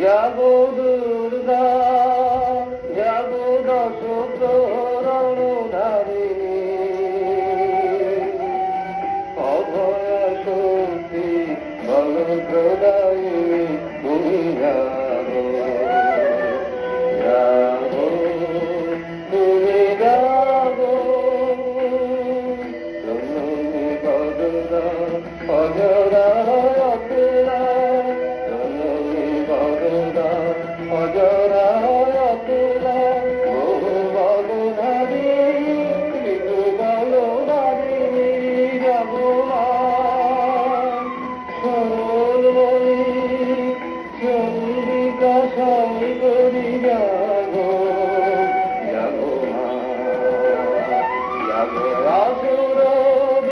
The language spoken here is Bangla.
যাব দুর্গা যাব দশ প্রণধারে অভয় শক্তি বল প্রদায়ী তুমি যাব যাব তুমি যাব তুমি বদলা অজরা Lord.